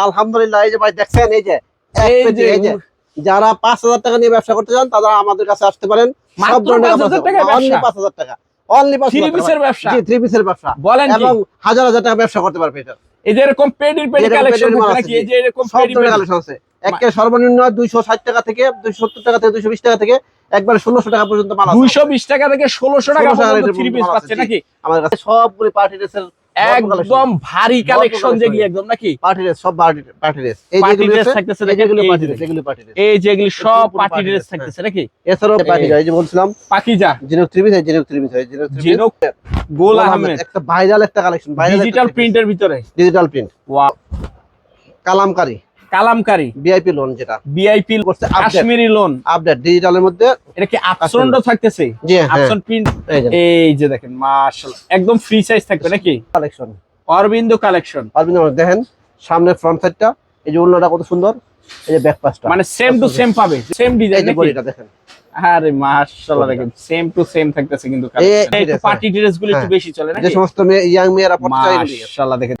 আলহামদুলিল্লাহ এই যে ভাই দেখছেন এই যে এই যে- যারা পাঁচ হাজার টাকা নিয়ে ব্যবসা করতে চান তারা আমাদের কাছে আসতে পারেন। সব ধরনের 5,000 টাকায় অনলি ব্যবসা? পাঁচ হাজার টাকা। অনলি পাঁচ হাজার ব্যবসা? জি থ্রি পিসের ব্যবসা। বলেন এবং হাজার হাজার টাকা ব্যবসা করতে পারবে এটা। এই যে এরকম পেডির পেডি কালেকশন নাকি? এই যে এরকম সব পেডি কালেকশন আছে। একে সর্বনিম্ন দুইশো ষাট টাকা থেকে টাকা থেকে দুইশো বিশ টাকা থেকে একবারে ষোলোশো টাকা পর্যন্ত মাল আছে। টাকা থেকে ষোলোশো টাকা 1600 টাকা পর্যন্ত থ্রি পিস পাচ্ছে নাকি? আমাদের কাছে সবগুলি পার্টি ড্রেসের একদম ভারী কালেকশন। যেগুলি একদম নাকি? পার্টি ড্রেস সব পার্টি ড্রেস এই যেগুলি থাকতেছে যেগুলো পার্টি ড্রেস যেগুলি পার্টি ড্রেস। এই যেগুলি সব পার্টি ড্রেস থাকতেছে নাকি? এছাড়াও পার্টি ড্রেস যে বলছিলাম পাকিজা। জিনক থ্রি হয় জিনক থ্রি পিস জিনক পিস গোল আহমেদ। একটা ভাইরাল একটা কালেকশন ভাইরাল ডিজিটাল প্রিন্টের ভিতরে। Digital print wow kalamkari. Kalamkari. VIP lawn যেটা। ভিআইপি করছে কাশ্মীরি লোন আপডেট ডিজিটালের মধ্যে এটা কি আপসনও থাকতেছে? জি হ্যাঁ। আপসন প্রিন্ট এই যে। দেখেন মাশাআল্লাহ। একদম ফ্রি সাইজ থাকবে নাকি? কালেকশন অরবিন্দ কালেকশন পারবেন দেখেন সামনের ফ্রন্ট সাইডটা এই যে কত সুন্দর এই যে ব্যাক পাসটা মানে সেম টু সেম পাবে সেম ডিজাইন বডিটা দেখেন। আরে মাশাআল্লাহ দেখেন সেম টু সেম থাকতেছে কিন্তু এই পার্টি ড্রেসগুলো একটু হ্যাঁ। বেশি চলে না যে সমস্ত মেয়ে ইয়াং মেয়েরা পড়তে চায়। মাশাআল্লাহ দেখেন।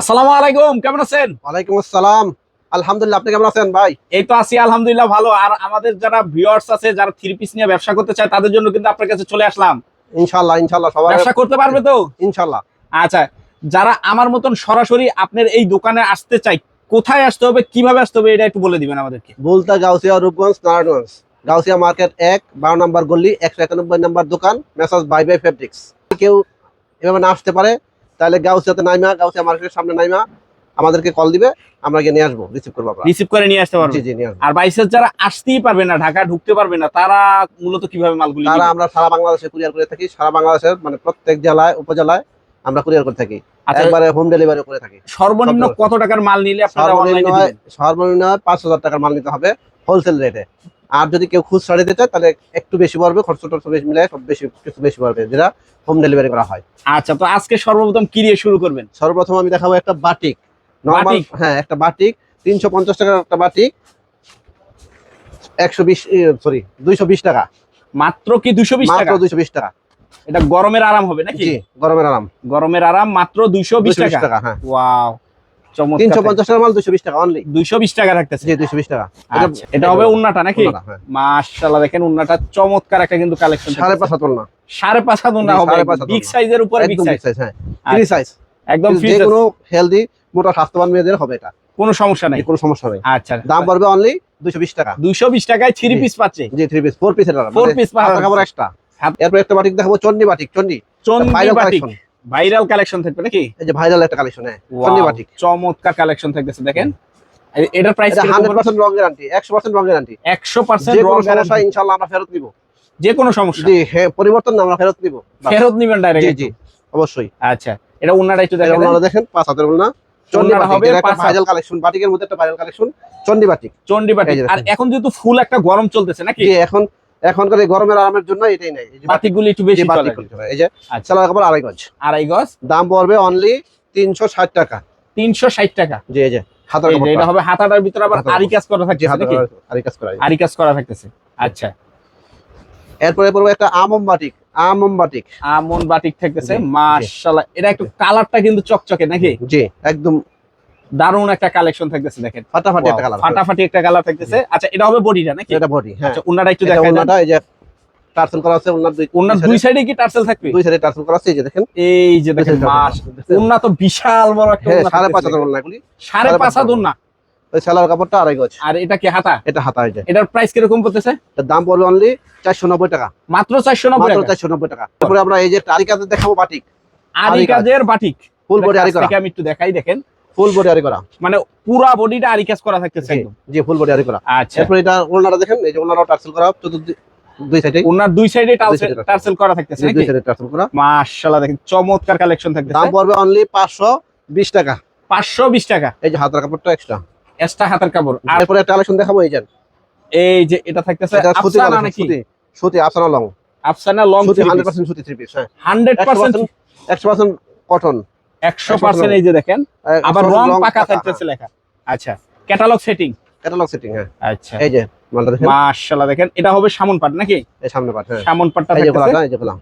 আসসালামু আলাইকুম কেমন আছেন? ওয়ালাইকুম আসসালাম। আলহামদুলিল্লাহ আপনি কেমন আছেন ভাই? এই তো আছি আলহামদুলিল্লাহ ভালো। আর আমাদের যারা ভিউয়ার্স আছে যারা থ্রি পিস নিয়ে ব্যবসা করতে চায় তাদের জন্য কিন্তু আপনার কাছে চলে আসলাম। ইনশাআল্লাহ ইনশাআল্লাহ সবাই ব্যবসা করতে পারবে তো? ইনশাআল্লাহ। আচ্ছা যারা আমার মতন সরাসরি আপনার এই দোকানে আসতে চাই কোথায় আসতে হবে কীভাবে আসতে হবে এটা একটু বলে দিবেন আমাদেরকে। বুলতা গাউসিয়া রূপগঞ্জ নারায়ণগঞ্জ। গাউসিয়া মার্কেট এক বারো নম্বর গল্লি একশো একানব্বই নম্বর দোকান মেসাজ বাই বাই ফেব্রিক্স। কেউ এভাবে না আসতে পারে তাহলে গাউসিয়াতে নাইমা গাউসিয়া মার্কেটের সামনে নাইমা আমাদেরকে কল দিবে আমরা গিয়ে নিয়ে আসব রিসিভ করব রিসিভ করে নিয়ে আসতে পারবে। জি জি নিয়ে আসব। আর বাইসের যারা আসতেই পারবে না ঢাকা ঢুকতে পারবে না তারা মূলত কীভাবে মালগুলি তারা? আমরা সারা বাংলাদেশে কুরিয়ার করে থাকি সারা বাংলাদেশের মানে প্রত্যেক জেলায় উপজেলায় আমরা কুরিয়ার করে থাকি। আচ্ছা। একবারে হোম ডেলিভারি করে থাকি। সর্বনিম্ন কত টাকার মাল নিলে আপনারা অনলাইনে সর্বনিম্ন পাঁচ হাজার টাকার মাল নিতে হবে হোলসেল রেটে আর যদি কেউ খুচরা দিতে চায় তাহলে একটু বেশি পড়বে খরচ টরচ বেশি মিলে সব বেশি কিছু বেশি পড়বে যেটা হোম ডেলিভারি করা হয়। আচ্ছা তো আজকে সর্বপ্রথম কি দিয়ে শুরু করবেন? সর্বপ্রথম আমি দেখাবো একটা বাটিক। নরমাল হ্যাঁ একটা বাটিক তিনশো পঞ্চাশ টাকার একটা বাটিক একশো বিশ সরি দুইশো বিশ টাকা। মাত্র কি দুশো বিশ টাকা? দুইশো বিশ টাকা। এটা গরমের আরাম হবে নাকি? গরমের আরাম। গরমের আরাম মাত্র দুইশো বিশ দুইশো টাকা? হ্যাঁ। ওয়াও তিনশো পঞ্চাশ টাকার মাল দুইশো বিশ টাকা অনলি দুইশো বিশ টাকা থাকতেছে দুইশো বিশ টাকা। আচ্ছা, এটা হবে উন্নাটা নাকি? উন্নাটা, হ্যাঁ। দেখেন উন্নাটা চমৎকার একটা কিন্তু কালেকশন সাড়ে পাঁচ হাত না সাড়ে পাঁচ হাত উন্না হবে। সাড়ে পাঁচ হাত বিগ সাইজের উপরে বিগ সাইজ হ্যাঁ। ফ্রি সাইজ একদম ফ্রি কোনো হেলদি মোটা স্বাস্থ্যবান মেয়েদের হবে এটা। কোনো সমস্যা নাই। কোনো সমস্যা নেই। আচ্ছা। দাম পড়বে অনলি দুইশো বিশ টাকা। দুইশো বিশ টাকায় থ্রি পিস পাচ্ছে। জি three piece four piece piece পাওয়া এক্সট্রা এরপর একটা বাটিক দেখাবো চন্ডি বাটিক চন্ডি। চন্ডি বাটিক ভাইরাল কালেকশন থাকবে নাকি? এই যে ভাইরাল একটা কালেকশন হ্যাঁ। বাটিক চমৎকার কালেকশন থাকতেছে দেখেন। এটার প্রাইস এটা হান্ড্রেড পার্সেন্ট রং গ্যারান্টি একশো পার্সেন্ট রং গ্যারান্টি একশো পার্সেন্ট যে কোনো সমস্যা ইনশাল্লাহ আমরা ফেরত নিব। যে কোনো সমস্যা। জি হ্যাঁ পরিবর্তন আমরা ফেরত নিব। ফেরত নিবেন ডাইরেক্ট জি অবশ্যই। আচ্ছা এটা একটু দেখেন। ওনারা দেখেন পাঁচ হাতের ওনা। এখন যেহেতু ফুল একটা গরম চলতেছে নাকি? জি এখন এখনকার এই গরমের আরামের জন্য এটাই নাই। এই যে বাটিক একটু বেশি জি, এই যে আচ্ছা। সালোয়ার কাপড় আড়াই গজ। আড়াই গজ? দাম পড়বে অনলি তিনশো ষাট টাকা। তিনশো ষাট টাকা? জি যে হাতার যে এটা হবে হাতাটার ভিতরে আবার আরি কাজ করা জি থাকছে আড়াই কাজ করা। আরি কাজ করা থাকতেছে। আচ্ছা। এরপরে পড়বে একটা আমম বাটিক। আমম বাটিক। আমন বাটিক থাকতেছে জি, জি। মাশাআল্লাহ। এটা একটু কালারটা কিন্তু চকচকে নাকি? জি একদম দারুণ একটা কালেকশন থাকতেছে দেখেন। ফাটাফাটি একটা কালার ফাটাফাটি একটা কালার থাকতেছে। আচ্ছা এটা হবে বডিটা নাকি? এটা বডি হ্যাঁ। আচ্ছা উন্নাটা একটু এটা দেখাই ওনাটা এই যে টার্সেল করা আছে ওনার দুই উন্নার দুই সাইডে কি টার্সেল থাকবে? দুই সাইডে টার্সেল করা আছে এই যে দেখেন। এই যে দেখেন মাস। উন্না তো বিশাল বড় একটা হ্যাঁ উন্না সাড়ে পাঁচ হাজার দেখেন। ওনা পাঁচ পাঁচ হাত উন্না? ওই সালোয়ার কাপড়টা আড়াই গজ। আর এটা কি হাতা? এটা হাতা যে। এটার প্রাইস কীরকম পড়তেছে? এটার দাম পড়বে অনলি চারশো নব্বই টাকা। মাত্র চারশো নব্বই মাত্র টাকা? চারশো নব্বই টাকা। তারপরে আমরা এই যে আরি দেখাবো বাটিক। আরি আরি কাজ। কাজের বাটিক। ফুল বডি আরি কাছ করা থেকে আমি একটু দেখাই দেখেন। ফুল বডি আরি করা। মানে পুরা বডিটা আরি কাজ করা থাকতেছে একদম? জি ফুল বডি আরি করা। আচ্ছা। এরপরে এটা ওনারা দেখেন এই যে ওনারাও টার্সেল করা চতুর্দিক দুই সাইডে ওনার দুই সাইডে টার্সেল করা থাকতেছে দুই সাইডে টার্সেল করা। মাশাআল্লাহ দেখেন চমৎকার কালেকশন দাম পড়বে অনলি পাঁচশো বিশ টাকা। পাঁচশো বিশ টাকা। এই যে হাতার কাপড়টা এক্সট্রা এক্সট্রা হাতের কাপড়। আর এরপরে একটা কালেকশন দেখাবো এই যে। এই যে এটা থাকতেছে আফসানা নাকি? সুতি। সুতি আফসানা লং আফসানা লং সুতি হান্ড্রেড পার্সেন্ট সুতি থ্রি পিস হ্যাঁ। হান্ড্রেড একশো পার্সেন্ট পার্সেন্ট একশো পার্সেন্ট কটন একশো পার্সেন্ট এই যে দেখেন আবার রং পাকা থাকতেছে লেখা। আচ্ছা ক্যাটালগ সেটিং ক্যাটালগ সেটিং হ্যাঁ। আচ্ছা। এই যে মালটা দেখেন। মাশাআল্লাহ দেখেন এটা হবে সামন পাট নাকি? এই সামনে পাট হ্যাঁ। সামন পাটটা এই যে খোলাটা এই যে খোলা।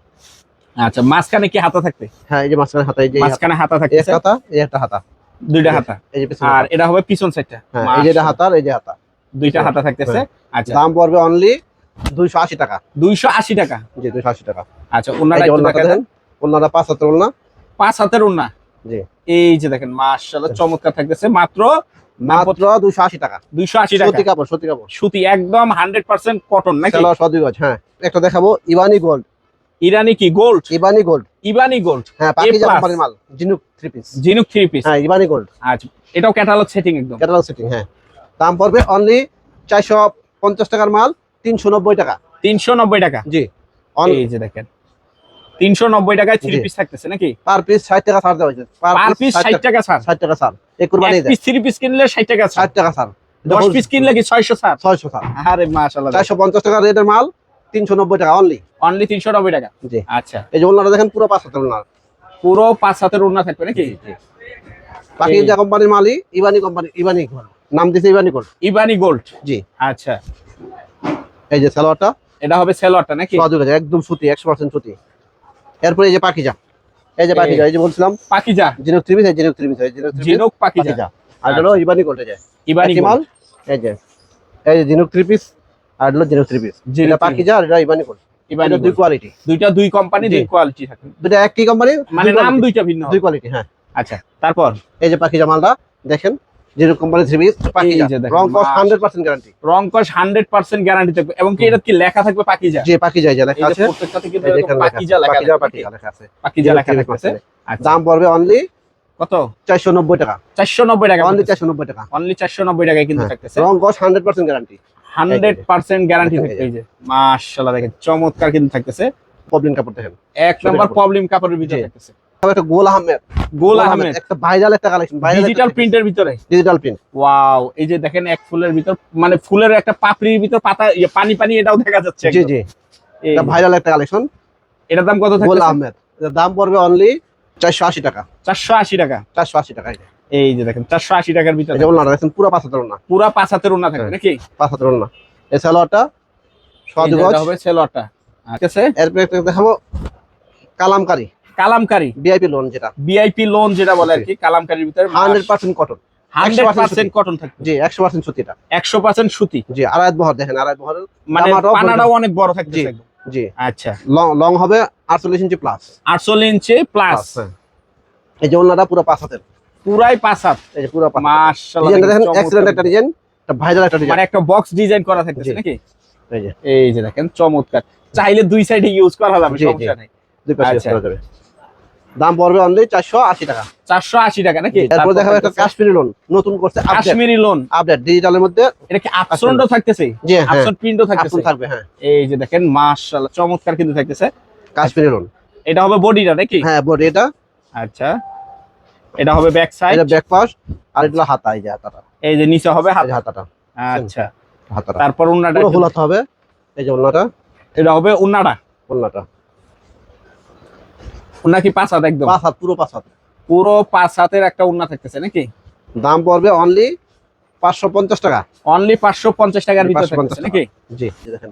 আচ্ছা মাঝখানে কি হাতা থাকবে? হ্যাঁ এই যে মাঝখানে হাতা এই যে হাতা। মাঝখানে হাতা। এই থাকতেছে? একটা হাতা এই একটা হাতা। দুইটা হাতা। এই যে আর এটা হবে পিছন সাইডটা। হ্যাঁ এই যে এটা হাতার এই যে হাতা। দুইটা হাতা থাকতেছে? আচ্ছা। দাম পড়বে অনলি দুইশো আশি টাকা। দুইশো আশি টাকা? জি দুইশো আশি টাকা। আচ্ছা ওনারা একটু দেখেন। ওলনাটা পাঁচ হাতের ওলনা পাঁচ হাতের ওনা এই যে দেখেন মাশাআল্লাহ চমৎকার থাকতেছে। মাত্র মাত্র দুইশো আশি টাকা। কাপড় কাপড়। সুতি একদম কটন নাকি? গজ হ্যাঁ। একটা দেখাবো ইবানি গোল্ড। ইরানি কি গোল্ড? ইবানি গোল্ড। ইবানি গোল্ড। হ্যাঁ পাকিজা কোম্পানির মাল জিনুক থ্রি পিস জিনুক থ্রি পিস হ্যাঁ ইবানি গোল্ড। আচ্ছা এটাও ক্যাটালগ সেটিং একদম। ক্যাটালগ সেটিং হ্যাঁ। দাম পড়বে অনলি চারশো পঞ্চাশ টাকার মাল তিনশো নব্বই টাকা। তিনশো নব্বই টাকা। জি। এই যে দেখেন। তিনশো নব্বই টাকায় থ্রি জি। পিস থাকতেছে নাকি? পার পিস ষাট টাকা ছাড় দেওয়া হয়েছে। পার পিস ষাট টাকা ছাড়। ষাট টাকা ছাড়। এই কুরবানি এক পিস থ্রি পিস কিনলে ষাট টাকা ছাড়। ষাট টাকা ছাড়। দশ পিস কিনলে কি ছয়শো ছাড়? ছয়শো ছাড়। আরে মাশাআল্লাহ। চারশো পঞ্চাশ টাকা রেটের মাল তিনশো নব্বই টাকা অনলি অনলি তিনশো নব্বই টাকা? জি। আচ্ছা। এই যে ওনারা দেখেন পুরো পাঁচ হাজার ওনার পুরো পাঁচ হাতের থাকবে নাকি? পাকিজা কোম্পানির মালই ইবানি কোম্পানি ইবানি গোল্ড নাম দিছে ইবানি গোল্ড ইবানি গোল্ড জি। আচ্ছা। এই যে সালোয়ারটা। এটা হবে সেলোয়ারটা নাকি? একদম সুতি একশো পার্সেন্ট সুতি। এরপরে এই যে পাকিজা এই যে পাকিজা এই যে বলছিলাম পাকিজা জিনুক এই জিনুক এই জিনুক জিনুক পাকিজা আর হলো ইবানি গোল্ড এই যে ইবানি মাল এই যে এই যে জিনুক থ্রি পিস আর হলো জিনুক থ্রি পিস জিনুক এটা আর এটা ইবানি গোল্ড ইবানি দুই কোয়ালিটি দুইটা দুই কোম্পানি দুই কোয়ালিটি থাকে। দুটা একই কোম্পানি মানে নাম দুইটা ভিন্ন দুই কোয়ালিটি হ্যাঁ। আচ্ছা তারপর? এই যে পাকিজা মালটা দেখেন জিনুক কোম্পানি থ্রি পিস পাকিজা। যে দেখেন, রং কস হান্ড্রেড পার্সেন্ট গ্যারান্টি রং কস হান্ড্রেড পার্সেন্ট গ্যারান্টি থাকবে। এবং কি এটা কি লেখা থাকবে পাকিজা? যে পাকিজা এই যে লেখা আছে। প্রত্যেকটাতে কিন্তু এই যে লেখা আছে। লেখা পাকিজা লেখা আছে। পাকিজা লেখা জিনুক থাকতেছে। three piece। আচ্ছা। দাম পড়বে অনলি কত? চারশো নব্বই টাকা। চারশো নব্বই টাকা অনলি চারশো নব্বই টাকা। অনলি চারশো নব্বই টাকায় কিন্তু হ্যাঁ। থাকতেছে। রং কস hundred percent guarantee hundred percent guarantee এই যে। থাকবে এই যে। মাশাআল্লাহ দেখেন চমৎকার কিন্তু থাকতেছে। প্রবলেম কাপড় দেখেন। এক নম্বর প্রবলেম কাপড়ের ভিতরে থাকতেছে। তারপর একটা গোল আহমেদ। গোল আহমেদ। একটা ভাইরাল একটা কালেকশন ডিজিটাল প্রিন্টের ভিতরে? ডিজিটাল প্রিন্ট ওয়াও এই যে দেখেন এক ফুলের ভিতর মানে ফুলের একটা পাপড়ির ভিতর পাতা ইয়ে, পানি পানি এটাও দেখা যাচ্ছে জি জি। এটা ভাইরাল একটা কালেকশন এটার দাম কত গোল আহমেদ। দাম পড়বে অনলি চারশো আশি টাকা। চারশো আশি টাকা। চারশো আশি টাকা এই যে। দেখেন চারশো আশি টাকার ভিতরে। এই যে দেখেন পুরো পাঁচ হাজার না পুরা পাঁচ হাতের ওনা থাকবে হ্যাঁ। নাকি? পাঁচ হাজার না এই সালোয়ারটা যে হবে সেলোয়ারটা। ঠিক আছে? এরপরে দেখাবো কালামকারি। কালামকারি। বিআইপি লোন যেটা। বিআইপি লোন যেটা বলে আর কি কালামকারির ভিতরে hundred percent cotton hundred 100% percent cotton থাকবে। জি একশো পার্সেন্ট সুতিটা একশো পার্সেন্ট সুতি। জি আড়াই বহর দেখেন আড়াই বহরের মানে পানাটাও অনেক বড় থাকবে জি। জি। আচ্ছা। লং লং হবে আটচল্লিশ ইঞ্চি প্লাস আটচল্লিশ ইঞ্চি প্লাস এই যে ওনারা পুরো পাঁচ হাতের। পুরাই পাঁচ হাত। এই যে পুরো। মাশাআল্লাহ দেখেন। এক্সেলেন্ট একটা ডিজাইন একটা ভাইরাল একটা ডিজাইন মানে একটা বক্স ডিজাইন করা থাকতেছে নাকি? এই যে। এই যে দেখেন চমৎকার। চাইলে দুই সাইডে ইউজ করা যাবে। সমস্যা নেই। দুই পাশে আচ্ছা। করা যাবে। দাম পড়বে অনলি চারশো আশি টাকা। চারশো আশি টাকা নাকি? তারপর দেখাবো একটা কাশ্মীরি লোন নতুন করছে কাশ্মীরি লোন আপডেট ডিজিটালের মধ্যে এটা কি আপসনও থাকতেছে? জি হ্যাঁ। আপসন প্রিন্টও থাকতেছে? থাকবে হ্যাঁ। এই যে দেখেন মাশাআল্লাহ চমৎকার কিন্তু থাকতেছে। কাশ্মীরি লোন এটা হবে বডিটা নাকি? হ্যাঁ বডি এটা। আচ্ছা। এটা হবে ব্যাক সাইড এটা ব্যাক পাশ আর এটা হাতা এই যে হাতাটা। এই যে নিচে হবে হাত? হাতাটা। আচ্ছা। হাতাটা। তারপর উন্নাটা হবে। এই যে ওনাটা এটা হবে উন্নাটা ওনাটা উন্না কি পাঁচ হাত একদম? পাঁচ হাত পুরো পাঁচ হাত। পুরো পাঁচ হাতের একটা উন্না থাকতেছে নাকি? দাম পড়বে অনলি পাঁচশো পঞ্চাশ টাকা। অনলি পাঁচশো পঞ্চাশ টাকার ভিতরে 550 নাকি? জি দেখেন।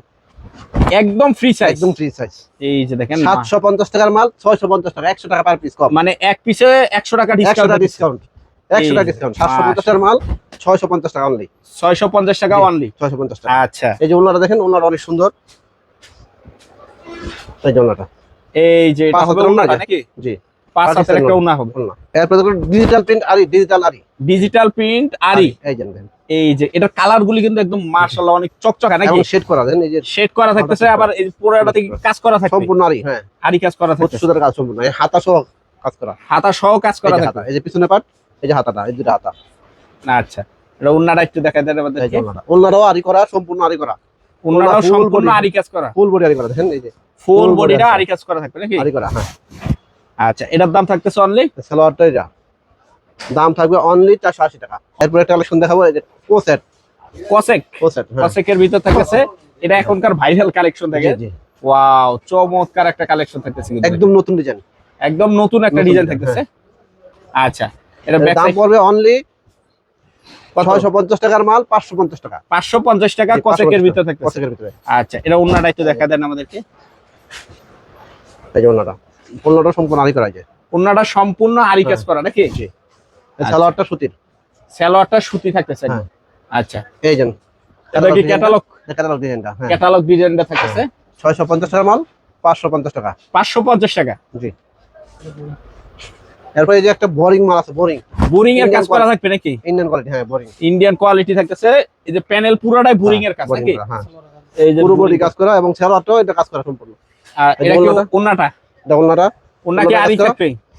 একদম ফ্রি সাইজ একদম ফ্রি সাইজ এই যে দেখেন সাতশো পঞ্চাশ টাকার মাল ছয়শো পঞ্চাশ টাকা একশো টাকা পার পিস কম। মানে এক পিসে একশো টাকা একশো ডিসকাউন্ট টাকা ডিসকাউন্ট একশো টাকা ডিসকাউন্ট সাতশো পঞ্চাশ টাকার মাল ছয়শো পঞ্চাশ টাকা অনলি ছয়শো পঞ্চাশ টাকা অনলি ছয়শো পঞ্চাশ টাকা। আচ্ছা। এই যে ওনারা দেখেন ওনারা অনেক সুন্দর। এই যে ওনাটা এই যে পাঁচ হাতের উন্নাটা নাকি? জি। পাঁচ পাঁচ হাতের হাতের একটা উন্না। উন্না হবে। ওনা ডিজিটাল প্রিন্ট আরি ডিজিটাল আরি ডিজিটাল প্রিন্ট আরি এই যে এই যে এটার কালার গুলি কিন্তু একদম মার্শাল্লাহ অনেক চকচকা নাকি? শেড করা দেখেন এই যে শেড করা থাকতেছে আবার এই পুরোটা থেকে কাজ করা সম্পূর্ণ আরি হ্যাঁ। আরি কাজ করা সম্পূর্ণ এই হাতা সহ কাজ করা। হাতা সহ কাজ করা এই যে পিছনে পাট এই যে হাতাটা এই দুটো হাতা। না আচ্ছা এটা একটু দেন আরি করা সম্পূর্ণ আরি করা। সম্পূর্ণ আরি কাজ করা। ফুল বডি আরি করা দেখেন এই যে। ফুল বডিটা আরি কাজ করা থাকবে নাকি? আরি করা হ্যাঁ। আচ্ছা এটার দাম থাকতেছে অনলি সালোয়ারটা এটা দাম থাকবে অনলি চারশো আশি টাকা। এরপর একটা কালেকশন দেখাবো এই যে ও সেট কসেক? ও সেট হ্যাঁ। কসেকের ভিতর থাকতেছে। এটা এখনকার ভাইরাল কালেকশন থাকে জি। ওয়াও চমৎকার একটা কালেকশন থাকতেছে কিন্তু একদম নতুন ডিজাইন একদম নতুন একটা ডিজাইন থাকতেছে। আচ্ছা এটা দাম পড়বে অনলি ছয়শো পঞ্চাশ টাকার মাল পাঁচশো পঞ্চাশ টাকা। পাঁচশো পঞ্চাশ টাকা কসেকের 550 ভিতর থাকতেছে। কসেকের ভিতরে। আচ্ছা এটা অন্যটা একটু দেখা দেন আমাদেরকে। এই যে ওনাটা ওনাটা সম্পূর্ণ আরি করা যায় অন্যটা সম্পূর্ণ আরি কাজ হ্যাঁ। করা নাকি? জি। সালোয়ারটা সুতির। সালোয়ারটা সুতি থাকতেছে হ্যাঁ। আচ্ছা। এই যেন এটা কি ক্যাটালগ? ক্যাটালগ ডিজাইনটা হ্যাঁ। ক্যাটালগ ডিজাইনটা থাকতেছে। ছয়শো পঞ্চাশ টাকা মাল পাঁচশো পঞ্চাশ টাকা। পাঁচশো পঞ্চাশ টাকা? জি। এরপরে এই যে একটা বোরিং মাল আছে বোরিং। বোরিং এর কাজ করা থাকবে নাকি? ইন্ডিয়ান কোয়ালিটি হ্যাঁ বোরিং। ইন্ডিয়ান কোয়ালিটি থাকতেছে। এই যে প্যানেল পুরোটাই বোরিং এর কাজ নাকি? হ্যাঁ। এই যে পুরো বডি কাজ করা এবং সালোয়ারটাও এটা কাজ করা সম্পূর্ণ। আর এটা কি ওড়নাটা? ওন্নাটা ওন্না কি আরি কাজ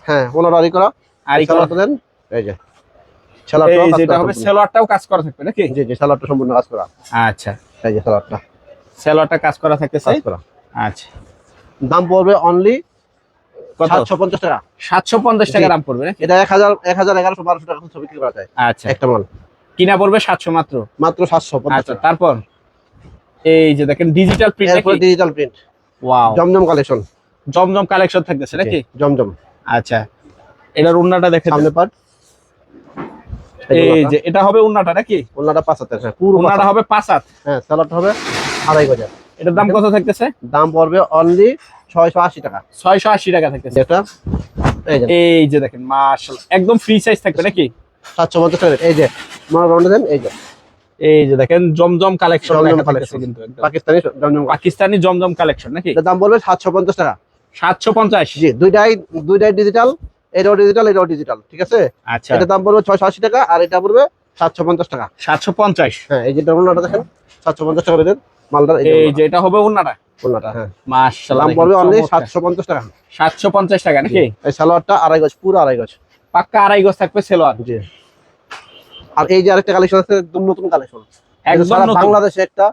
হ্যাঁ আরি করা। আরি করা। দেন। এই যে সালোয়ারটাও যেটা করা হবে সম্পূর্ণ। কাজ করা থাকবে নাকি? জি জি সালোয়ারটা সম্পূর্ণ কাজ করা। আচ্ছা। এই যে কাজ করা কাজ করা। আচ্ছা। দাম পড়বে অনলি সাতশো পঞ্চাশ টাকা। সাতশো পঞ্চাশ টাকা দাম পড়বে এটা এক হাজার এক হাজার এগারোশো বারোশো টাকা বিক্রি করা যায়। আচ্ছা। একটা মাল। কিনা পড়বে সাতশো মাত্র? মাত্র সাতশো পঞ্চাশ আচ্ছা তারপর? এই যে দেখেন digital print digital print wow Zamzam collection Zamzam collection থাকতেছে নাকি? জমজম। আচ্ছা এটার উন্নাটা দেখেন সামনে পাট। এই যে এটা হবে উন্নাটা নাকি? ওনাটা পাঁচ হ্যাঁ পুরো উন্নাটা হবে পাঁচ হাত। হাত। হ্যাঁ সালোয়ারটা হবে আড়াই হাজার এটার দাম কত থাকতেছে? দাম পড়বে অনলি ছয়শো আশি টাকা। ছয়শো আশি টাকা থাকতেছে। যেটা এই যে। দেখেন মার্শাল একদম ফ্রি সাইজ থাকবে নাকি? সাতশো পঞ্চাশ টাকা। এই যে মনে রাউন্ডে দেন এই যে। এই যে দেখেন জমজম কালেকশন। কিন্তু পাকিস্তানি জমজম পাকিস্তানি জমজম কালেকশন নাকি? দাম বলবে সাতশো পঞ্চাশ টাকা। সাতশো পঞ্চাশ? জি দুইটাই দুইটাই ডিজিটাল এটাও ডিজিটাল এটাও ডিজিটাল ঠিক আছে? আচ্ছা। এটার দাম পড়বে ছয়শো আশি টাকা আর এটা পড়বে সাতশো পঞ্চাশ টাকা। সাতশো পঞ্চাশ? হ্যাঁ এই যেটা ওনাটা দেখেন সাতশো পঞ্চাশ টাকা রেটের মালদার এই যে এটা হবে উন্নাটা ওনাটা হ্যাঁ। দাম পড়বে অনলি সাতশো পঞ্চাশ টাকা। সাতশো পঞ্চাশ টাকা নাকি? এই সালোয়ারটা আড়াই গজ পুরো আড়াই গজ। পাক্কা আড়াই গজ থাকবে সেলোয়ার। জি। আর এই যে আরেকটা কালেকশন আছে একদম নতুন কালেকশন একদম বাংলাদেশে একটা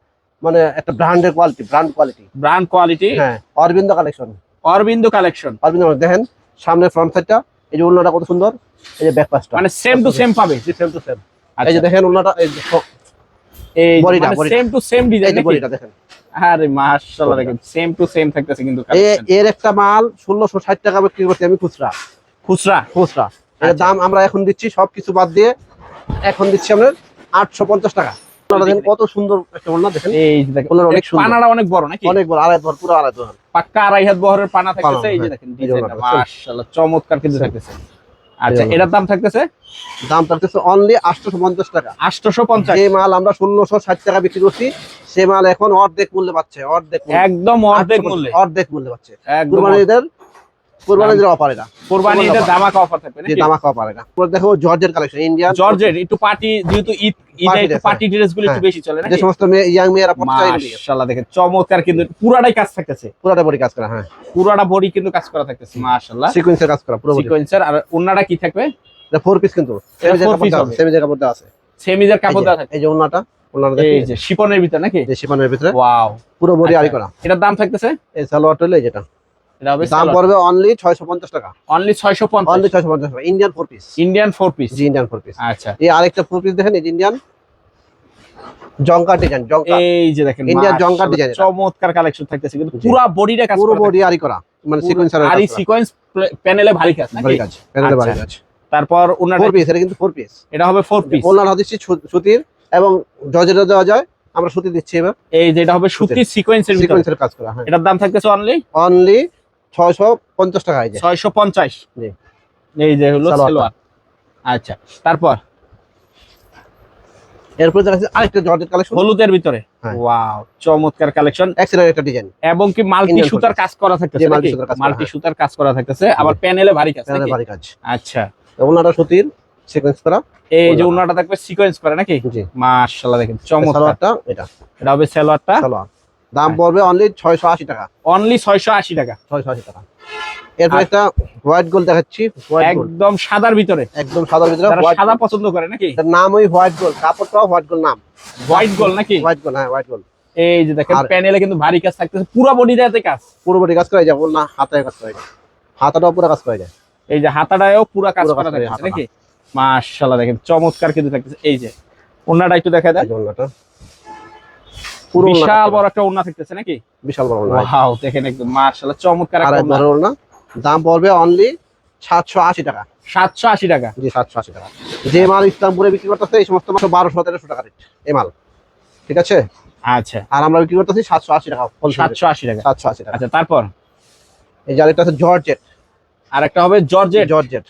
মানে একটা ব্র্যান্ডের quality brand quality brand quality হ্যাঁ অরবিন্দ কালেকশন অরবিন্দ কালেকশন অরবিন্দ দেখেন সামনে ফ্রন্ট সাইডটা এই যে উন্নটা কত সুন্দর এই যে ব্যাক পাশটা মানে সেম টু সেম পাবে। জি সেম টু সেম এই আচ্ছা। যে দেখেন উন্নটা এই এই বডিটা। সেম টু সেম ডিজাইন যে বডিটা দেখেন। আরে মাশাআল্লাহ। দেখেন সেম টু সেম থাকতেছে কিন্তু এর একটা মাল ষোলোশো ষাট টাকা বিক্রি করছি আমি খুচরা। খুচরা? খুচরা। এর আচ্ছা। দাম আমরা এখন দিচ্ছি সবকিছু বাদ দিয়ে এখন দিচ্ছি আমরা আটশো পঞ্চাশ টাকা। কত সুন্দর একটা ওনা দেখেন। এই দেখেন অনেক সুন্দর। পানাটা অনেক বড় নাকি? অনেক বড় আড়াই ধর পুরো আড়াই ধর পাক্কা আড়াই হাত বহরের পানা থাকতেছে এই যে হ্যাঁ। দেখেন ডিজাইনটা মাশাআল্লাহ চমৎকার কিন্তু থাকতেছে। আচ্ছা এটার দাম থাকতেছে? দাম থাকতেছে অনলি আটশোশো পঞ্চাশ টাকা। 850 যে মাল আমরা ষোলোশো ষাট টাকা বিক্রি করছি সে মাল এখন অর্ধেক মূল্যে পাচ্ছে অর্ধেক মূল্যে। একদম অর্ধেক মূল্যে। অর্ধেক মূল্যে পাচ্ছে। অফার এটা। কোরবানি এটা দামাকা অফার থাকবে নাকি? দামা অফার এটা। দেখো জর্জের কালেকশন ইন্ডিয়ান জর্জের একটু পার্টি যেহেতু ঈদ ঈদে Party পার্টি ড্রেসগুলো একটু হ্যাঁ। বেশি চলে যে নাকি? সমস্ত মেয়ে ইয়াং মেয়েরা পড়তে চায় মাশাআল্লাহ দেখেন চমৎকার কিন্তু পুরাটাই কাজ থাকতেছে। পুরোটা বডি কাজ করা হ্যাঁ। পুরাটা বডি কিন্তু কাজ করা থাকতেছে মাশাআল্লাহ। সিকোয়েন্সের কাজ করা পুরো বডি আর ওন্নাটা কি থাকবে? ফোর পিস কিন্তু। আছে সেমিজের কাপড় এই যে- দেওয়া থাকে এই যে ওনাটা ওনাটা এই যে শিপনের ভিতর নাকি? যে শিপানের ভিতরে। ওয়াও পুরো বডি আড়ি আচ্ছা। করা। এটার দাম থাকতেছে? এই সালোয়ারটা হলো যেটা। দাম পড়বে অনলি ছয়শো পঞ্চাশ টাকা। অনলি 650 টাকা। Indian piece Indian four piece জি ইন্ডিয়ান পিস আচ্ছা। এই আরেকটা পিস দেখেন এই ইন্ডিয়ান ডিজাইন এই যে দেখেন এটা। চমৎকার কালেকশন থাকতেছে কিন্তু পুরো বডিটা কাজ পুরো বডি আড়ি করা মানে সিকোয়েন্সার আর এই সিকোয়েন্স প্যানেলে ভারী কাজ নাকি? ভারী কাজ প্যানেলে ভারী আচ্ছা। কাজ। তারপর ওনার পিস এটা কিন্তু ফোর পিস এটা হবে ফোর পিস ওনার হচ্ছে সুতির এবং জর্জেটা দেওয়া যায়। আমরা সুতি দিচ্ছি এবার। এই যেটা হবে সুতির সিকোয়েন্সের ভিতরে। সিকোয়েন্সের কাজ করা হ্যাঁ। এটার দাম থাকতেছে অনলি অনলি ছয়শো পঞ্চাশ টাকা ছয়শো পঞ্চাশ। এই যে হলো সালোয়ার। আচ্ছা তারপর? এরপরে দেখা আরেকটা জর্জেট কালেকশন। হলুদের ভিতরে। হ্যাঁ। ওয়াও চমৎকার কালেকশন। একটা ডিজাইন এবং কি মাল্টি সুতার কাজ করা থাকতেছে মাল্টি হ্যাঁ। সুতার কাজ করা থাকতেছে। আবার প্যানেলে ভারী কাজ প্যানেলে ভারী কাজ। আচ্ছা। ওনাটা সুতির সিকোয়েন্স করা। এই যে ওনাটা। উন্নাটা থাকবে সিকোয়েন্স করে নাকি? মাশাআল্লাহ দেখেন চমৎকার। এটা। এটা হবে সালোয়ারটা। সালোয়ার। দাম হ্যাঁ। পড়বে অনলি ছয়শো আশি টাকা। অনলি ছয়শো আশি টাকা। ছয়শো আশি টাকা। এরপর একটা হোয়াইট গোল্ড দেখাচ্ছি। একদম সাদার ভিতরে। একদম সাদার ভিতরে সাদা পছন্দ করে নাকি? নাম ওই হোয়াইট গোল্ড কাপড়টাও হোয়াইট গোল্ড নাম। হোয়াইট গোল্ড নাকি? হোয়াইট গোল্ড হ্যাঁ হোয়াইট গোল্ড এই যে দেখেন প্যানেলে কিন্তু ভারী কাজ থাকতেছে পুরো বডিটাতে কাজ। পুরো বডি কাজ করা যায় না কাজ করা যায়। হাতাটাও পুরো কাজ করা যায়। এই যে হাতাটায়ও পুরো কাজ করা হাতাটা। নাকি? মাশাআল্লাহ দেখেন চমৎকার কিন্তু থাকতেছে। এই যে ওন্নাটা একটু দেখা দেন এই যে ওড়নাটা। পুরো ওড়না বিশাল বড় একটা ওন্না থাকতেছে নাকি? বিশাল বড় ওড়না। ওয়াও দেখেন একদম মাশাআল্লাহ চমৎকার একটা এক বড় ওড়না। দাম পড়বে অনলি সাতশো আশি টাকা। সাতশো আশি টাকা। জি সাতশো আশি টাকা। যে মাল ইসলামপুরে বিক্রি করতেছে এই সমস্ত মাল বারোশো তেরোশো টাকা রেট এই মাল। ঠিক আছে? আচ্ছা। আর আমরা বিক্রি করতেছি সাতশো আশি টাকা সাতশো আশি টাকা। সাতশো আশি টাকা। আচ্ছা তারপর? এই আরেকটা আছে জর্জেট আর একটা হবে জর্জেট জর্জেট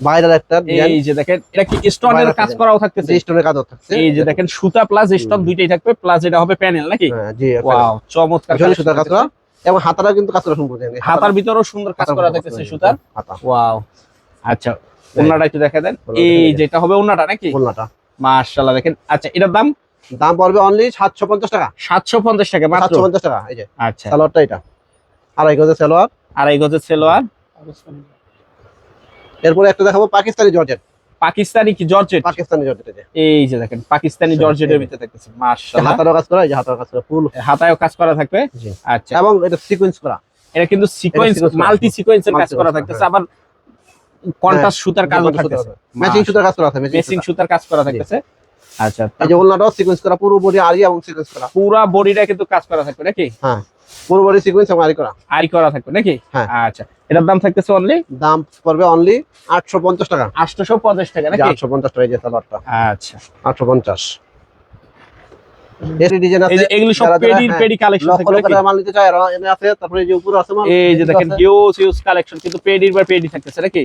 বাইরের একটা এই যে দেখেন এটা কি স্টোনের কাজ। করাও থাকতেছে? স্টোনের কাজও থাকছে এই যে দেখেন সুতা প্লাস স্টোন দুইটাই থাকবে প্লাস এটা হবে প্যানেল নাকি? হ্যাঁ জি ওয়াও চমৎকার সুতার কাজ করা এবং হাতাটা কিন্তু কাজ করা হাতার ভিতরেও সুন্দর কাজ করা থাকতেছে সুতার। হাতা। ওয়াও আচ্ছা ওন্নাটা একটু দেখা দেন। এই যেটা হবে ওন্নাটা নাকি? খুলনাটা মাশাআল্লাহ দেখেন। আচ্ছা এটার দাম? দাম পড়বে অনলি সাতশো পঞ্চাশ টাকা। সাতশো পঞ্চাশ টাকা মাত্র? সাতশো পঞ্চাশ টাকা এই যে। আচ্ছা। সালোয়ারটা এটা। আড়াই গজের সালোয়ার। আড়াই গজের সেলোয়ার। এরপরে একটা দেখাবো পাকিস্তানি জর্জেট। পাকিস্তানি কি জর্জেট? পাকিস্তানি জর্জেট এই যে। দেখেন পাকিস্তানি জর্জেটের ভিতরে থাকতেছে মাশাআল্লাহ। হাতারও কাজ করা এই যে হাতারও কাজ করা ফুল হাতায়ও কাজ করা থাকবে? আচ্ছা। এবং এটা সিকোয়েন্স করা। এটা কিন্তু সিকোয়েন্স করা। মাল্টি সিকোয়েন্সের কাজ করা থাকতেছে। আবার কন্ট্রাস্ট সুতার কাজও থাকতেছে ম্যাচিং সুতার কাজ করা মেসিং ম্যাচিং সুতার কাজ করা থাকতেছে। আচ্ছা এই যে ওলনাটাও সিকোয়েন্স করা পুরো বডি আরি এবং সিকোয়েন্স করা। পুরা বডিটা কিন্তু কাজ করা থাকবে নাকি? হ্যাঁ। পুরো বডি সিকোয়েন্স এবং আরি করা। আরি করা থাকবে নাকি? হ্যাঁ। আচ্ছা এটার দাম থাকতেছে অনলি দাম পড়বে অনলি আটশো পঞ্চাশ টাকা। আটশোশো পঞ্চাশ টাকা নাকি? আটশো পঞ্চাশ টাকা এই যে সালোয়ারটা। আচ্ছা। আটশো পঞ্চাশ। এর ডিজাইন এই যে এগুলো সব যারা যারা, পেডি হ্যাঁ, দেখেন কালেকশন কিন্তু পেডির বা পেডি থাকতেছে নাকি?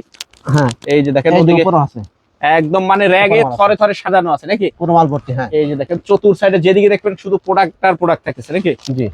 হ্যাঁ। এই যে দেখেন ওদিকে আছে। একদম মানে র্যাগে আছে। থরে থরে সাজানো আছে নাকি? মাল ভর্তি হ্যাঁ। এই যে দেখেন চতুর সাইডে যেদিকে দেখবেন শুধু প্রোডাক্ট আর প্রোডাক্ট থাকতেছে নাকি? জি।